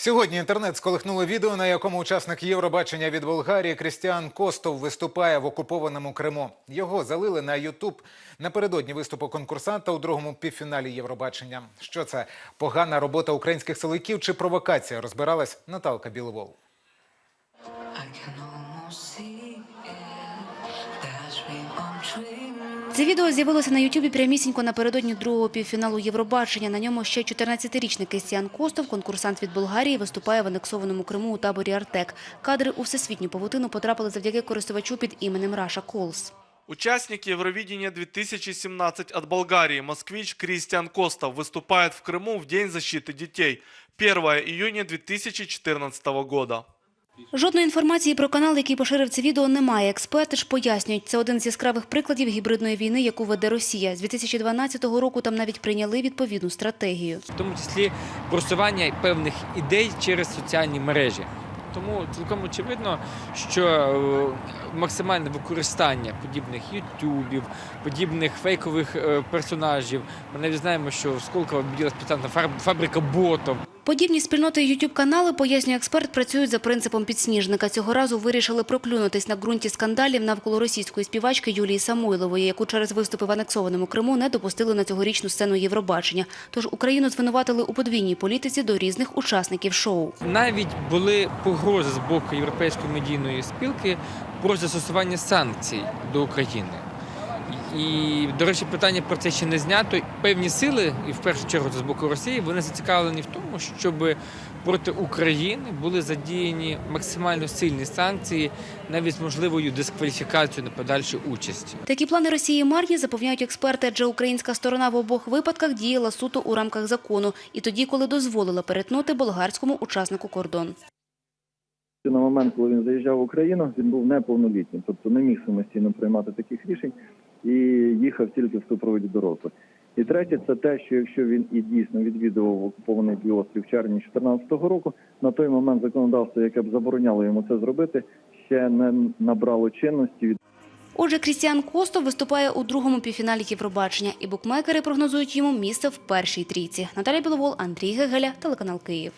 Сьогодні інтернет сколихнуло відео, на якому учасник Євробачення від Болгарії Крістіан Костов виступає в окупованому Криму. Його залили на Ютуб напередодні виступу конкурсанта у другому півфіналі Євробачення. Що це погана робота українських силовиків чи провокація? Розбиралась Наталка Біловол. Це відео з'явилося на Ютубі прямісінько напередодні другого півфіналу Євробачення. На ньому ще 14-річний Крістіан Костов, конкурсант від Болгарії, виступає в анексованому Криму у таборі Артек. Кадри у всесвітню павутину потрапили завдяки користувачу під іменем Раша Колс. Участник Евровидения 2017 от Болгарии, москвич Кристиан Костов, выступает в Крыму в День защиты детей. 1 июня 2014 года. Жодної інформації про канал, який поширив це відео, немає. Експерти ж пояснюють, це один з яскравих прикладів гібридної війни, яку веде Росія. З 2012 року там навіть прийняли відповідну стратегію. в тому числі просування певних ідей через соціальні мережі. Тому цілком очевидно, що е, максимальне використання подібних ютубів, подібних фейкових е, персонажів. Ми навіть знаємо, що в Сколково біла спеціальна фабрика ботів. Подібні спільноти ютуб канали, пояснює експерт, працюють за принципом підсніжника. Цього разу вирішили проклюнутись на ґрунті скандалів навколо російської співачки Юлії Самойлової, яку через виступи в анексованому Криму не допустили на цьогорічну сцену Євробачення. Тож Україну звинуватили у подвійній політиці до різних учасників шоу. Навіть були погрози з боку Європейської медійної спілки про застосування санкцій до України. І, до речі, питання про це ще не знято. Певні сили, і в першу чергу це з боку Росії, вони зацікавлені в тому, щоб проти України були задіяні максимально сильні санкції, навіть з можливою дискваліфікацією на подальшу участь. Такі плани Росії марні, запевняють експерти, адже українська сторона в обох випадках діяла суто у рамках закону. І тоді, коли дозволила перетнути болгарському учаснику кордон. На момент, коли він заїжджав в Україну, він був неповнолітнім, тобто не міг самостійно приймати таких рішень і їхав тільки в супроводі дорослих. І третє, це те, що якщо він і дійсно відвідував окупований півострів в червні 2014 року, на той момент законодавство, яке б забороняло йому це зробити, ще не набрало чинності. Отже, Крістіан Костов виступає у другому півфіналі Євробачення, і букмекери прогнозують йому місце в першій трійці. Наталя Біловол, Андрій Гегеля, телеканал Київ.